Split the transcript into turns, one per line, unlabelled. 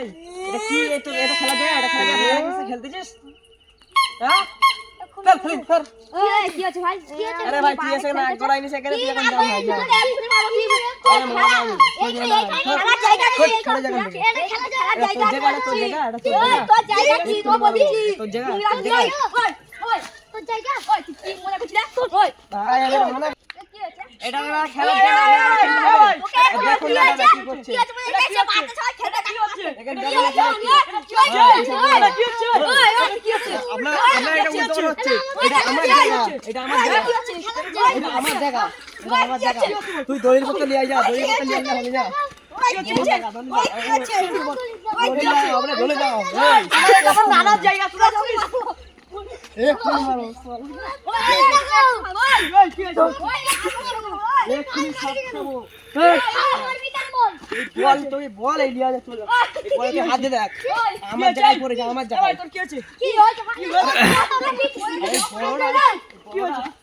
এই এটা কি? এই তোর এটা খেলা যায় এটা খেলা যায় মারা গেছে খেলতেছিস হ্যাঁ? চল খেলি ধর
এই, কি ভাই? কি হচ্ছে
আরে ভাই তুই এসে না গড়াই নিছে এখানে তুই এখন যাও ভাই যা আরে মারা যাবে তুই
জায়গা নেই।
খেলা যাবে না
এটা খেলার
জায়গা তোর জায়গা এটা তোর জায়গা।
তোর জায়গা কি তোর বলি
তোর জায়গা তোর জায়গা।
ওই ওই তোর জায়গা। ওই তুই মনে করছিস? ওই
ভাই আরে মানে এটা না খেলার জায়গা দেখুন না কি করছে। তুই দড়ির পত্র নিয়ে যা দড়ির পত্র নিয়ে যা হবে যা
নানার জায়গা তোরা যাবি
এক বল তুমি বল এই লিয়া যা চলো হাতে দেখ আমার জায়গায় পড়ে যা আমার জায়গায় তোর কি হয়েছে কি হয়েছে কি হয়েছে কি হয়েছে